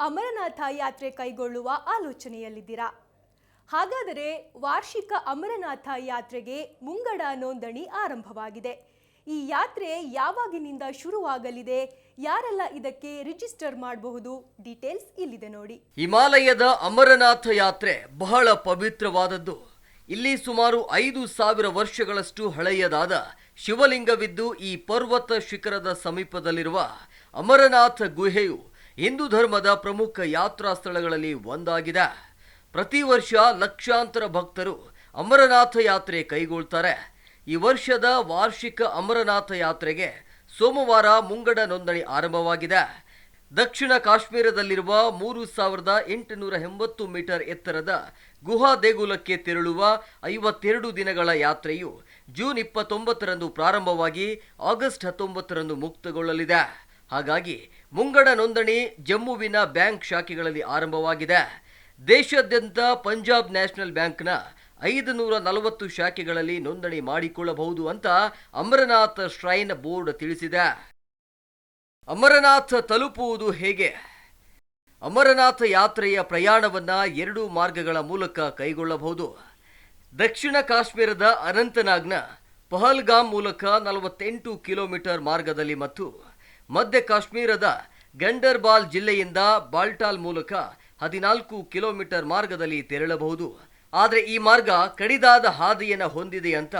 ಅಮರನಾಥ ಯಾತ್ರೆ ಕೈಗೊಳ್ಳುವ ಆಲೋಚನೆಯಲ್ಲಿದ್ದೀರಾ? ಹಾಗಾದರೆ ವಾರ್ಷಿಕ ಅಮರನಾಥ ಯಾತ್ರೆಗೆ ಮುಂಗಡ ನೋಂದಣಿ ಆರಂಭವಾಗಿದೆ. ಈ ಯಾತ್ರೆ ಯಾವಾಗಿನಿಂದ ಶುರುವಾಗಲಿದೆ? ಯಾರೆಲ್ಲ ಇದಕ್ಕೆ ರಿಜಿಸ್ಟರ್ ಮಾಡಬಹುದು? ಡೀಟೇಲ್ಸ್ ಇಲ್ಲಿದೆ ನೋಡಿ. ಹಿಮಾಲಯದ ಅಮರನಾಥ ಯಾತ್ರೆ ಬಹಳ ಪವಿತ್ರವಾದದ್ದು. ಇಲ್ಲಿ ಸುಮಾರು ಐದು ಸಾವಿರ ವರ್ಷಗಳಷ್ಟು ಹಳೆಯದಾದ ಶಿವಲಿಂಗವಿದ್ದು ಈ ಪರ್ವತ ಶಿಖರದ ಸಮೀಪದಲ್ಲಿರುವ ಅಮರನಾಥ ಗುಹೆಯು ಹಿಂದೂ ಧರ್ಮದ ಪ್ರಮುಖ ಯಾತ್ರಾ ಸ್ಥಳಗಳಲ್ಲಿ ಒಂದಾಗಿದೆ. ಪ್ರತಿ ವರ್ಷ ಲಕ್ಷಾಂತರ ಭಕ್ತರು ಅಮರನಾಥ ಯಾತ್ರೆ ಕೈಗೊಳ್ತಾರೆ. ಈ ವರ್ಷದ ವಾರ್ಷಿಕ ಅಮರನಾಥ ಯಾತ್ರೆಗೆ ಸೋಮವಾರ ಮುಂಗಡ ನೋಂದಣಿ ಆರಂಭವಾಗಿದೆ. ದಕ್ಷಿಣ ಕಾಶ್ಮೀರದಲ್ಲಿರುವ ಮೂರು ಸಾವಿರದ ಎಂಟುನೂರ ಎಂಬತ್ತು ಮೀಟರ್ ಎತ್ತರದ ಗುಹಾ ದೇಗುಲಕ್ಕೆ ತೆರಳುವ ಐವತ್ತೆರಡು ದಿನಗಳ ಯಾತ್ರೆಯು ಜೂನ್ ಇಪ್ಪತ್ತೊಂಬತ್ತರಂದು ಪ್ರಾರಂಭವಾಗಿ ಆಗಸ್ಟ್ ಹತ್ತೊಂಬತ್ತರಂದು ಮುಕ್ತಗೊಳ್ಳಲಿದೆ. ಹಾಗಾಗಿ ಮುಂಗಡ ನೋಂದಣಿ ಜಮ್ಮುವಿನ ಬ್ಯಾಂಕ್ ಶಾಖೆಗಳಲ್ಲಿ ಆರಂಭವಾಗಿದೆ. ದೇಶಾದ್ಯಂತ ಪಂಜಾಬ್ ನ್ಯಾಷನಲ್ ಬ್ಯಾಂಕ್ನ ಐದು ನೂರ ನಲವತ್ತು ಶಾಖೆಗಳಲ್ಲಿ ನೋಂದಣಿ ಮಾಡಿಕೊಳ್ಳಬಹುದು ಅಂತ ಅಮರನಾಥ್ ಶ್ರೈನ್ ಬೋರ್ಡ್ ತಿಳಿಸಿದೆ. ಅಮರನಾಥ ತಲುಪುವುದು ಹೇಗೆ? ಅಮರನಾಥ ಯಾತ್ರೆಯ ಪ್ರಯಾಣವನ್ನು ಎರಡು ಮಾರ್ಗಗಳ ಮೂಲಕ ಕೈಗೊಳ್ಳಬಹುದು. ದಕ್ಷಿಣ ಕಾಶ್ಮೀರದ ಅನಂತನಾಗ್ನ ಪಹಲ್ಗಾಮ್ ಮೂಲಕ ನಲವತ್ತೆಂಟು ಕಿಲೋಮೀಟರ್ ಮಾರ್ಗದಲ್ಲಿ ಮತ್ತು ಮಧ್ಯ ಕಾಶ್ಮೀರದ ಗಂಡರ್ಬಾಲ್ ಜಿಲ್ಲೆಯಿಂದ ಬಾಲ್ಟಾಲ್ ಮೂಲಕ ಹದಿನಾಲ್ಕು ಕಿಲೋಮೀಟರ್ ಮಾರ್ಗದಲ್ಲಿ ತೆರಳಬಹುದು. ಆದರೆ ಈ ಮಾರ್ಗ ಕಡಿದಾದ ಹಾದಿಯನ್ನು ಹೊಂದಿದೆ ಅಂತ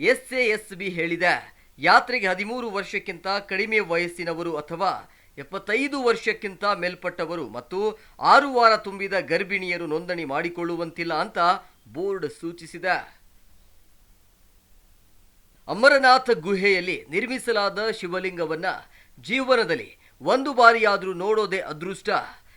ಎಸ್ ಎಸ್ ಬಿ ಹೇಳಿದೆ. ಯಾತ್ರೆಗೆ ಹದಿಮೂರು ವರ್ಷಕ್ಕಿಂತ ಕಡಿಮೆ ವಯಸ್ಸಿನವರು ಅಥವಾ ಎಪ್ಪತ್ತೈದು ವರ್ಷಕ್ಕಿಂತ ಮೇಲ್ಪಟ್ಟವರು ಮತ್ತು ಆರು ವಾರ ತುಂಬಿದ ಗರ್ಭಿಣಿಯರು ನೋಂದಣಿ ಮಾಡಿಕೊಳ್ಳುವಂತಿಲ್ಲ ಅಂತ ಬೋರ್ಡ್ ಸೂಚಿಸಿದೆ. ಅಮರನಾಥ ಗುಹೆಯಲ್ಲಿ ನಿರ್ಮಿಸಲಾದ ಶಿವಲಿಂಗವನ್ನ ಜೀವನದಲ್ಲಿ ಒಂದು ಬಾರಿಯಾದರೂ ನೋಡೋದೇ ಅದೃಷ್ಟ.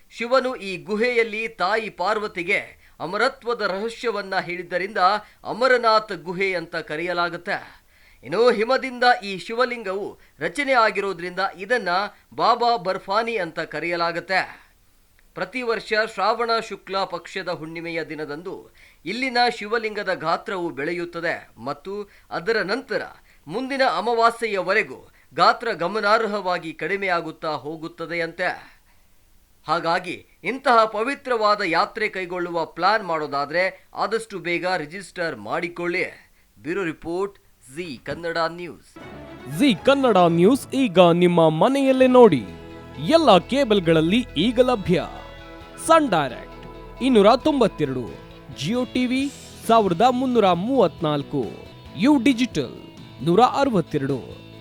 ಶಿವನು ಈ ಗುಹೆಯಲ್ಲಿ ತಾಯಿ ಪಾರ್ವತಿಗೆ ಅಮರತ್ವದ ರಹಸ್ಯವನ್ನ ಹೇಳಿದ್ದರಿಂದ ಅಮರನಾಥ ಗುಹೆ ಅಂತ ಕರೆಯಲಾಗುತ್ತೆ. ಇನ್ನು ಹಿಮದಿಂದ ಈ ಶಿವಲಿಂಗವು ರಚನೆ ಆಗಿರೋದ್ರಿಂದ ಇದನ್ನ ಬಾಬಾ ಬರ್ಫಾನಿ ಅಂತ ಕರೆಯಲಾಗುತ್ತೆ. ಪ್ರತಿ ವರ್ಷ ಶ್ರಾವಣ ಶುಕ್ಲ ಪಕ್ಷದ ಹುಣ್ಣಿಮೆಯ ದಿನದಂದು ಇಲ್ಲಿನ ಶಿವಲಿಂಗದ ಗಾತ್ರವು ಬೆಳೆಯುತ್ತದೆ ಮತ್ತು ಅದರ ನಂತರ ಮುಂದಿನ ಅಮಾವಾಸ್ಯೆಯವರೆಗೂ ಗಾತ್ರ ಗಮನಾರ್ಹವಾಗಿ ಕಡಿಮೆಯಾಗುತ್ತಾ ಹೋಗುತ್ತದೆಯಂತೆ. ಹಾಗಾಗಿ ಇಂತಹ ಪವಿತ್ರವಾದ ಯಾತ್ರೆ ಕೈಗೊಳ್ಳುವ ಪ್ಲಾನ್ ಮಾಡೋದಾದ್ರೆ ಆದಷ್ಟು ಬೇಗ ರಿಜಿಸ್ಟರ್ ಮಾಡಿಕೊಳ್ಳಿ. Bureau report Zee Kannada news. Zee Kannada news ಈಗ ನಿಮ್ಮ ಮನೆಯಲ್ಲೇ ನೋಡಿ. ಎಲ್ಲ ಕೇಬಲ್ಗಳಲ್ಲಿ ಈಗ ಲಭ್ಯ. ಸನ್ ಡೈರೆಕ್ಟ್ ಇನ್ನೂರ ತೊಂಬತ್ತೆರಡು, ಜಿಯೋ ಟಿವಿ ಸಾವಿರದ ಮುನ್ನೂರ ಮೂವತ್ನಾಲ್ಕು ಯು ಡಿಜಿಟಲ್ ನೂರ ಅರವತ್ತೆರಡು.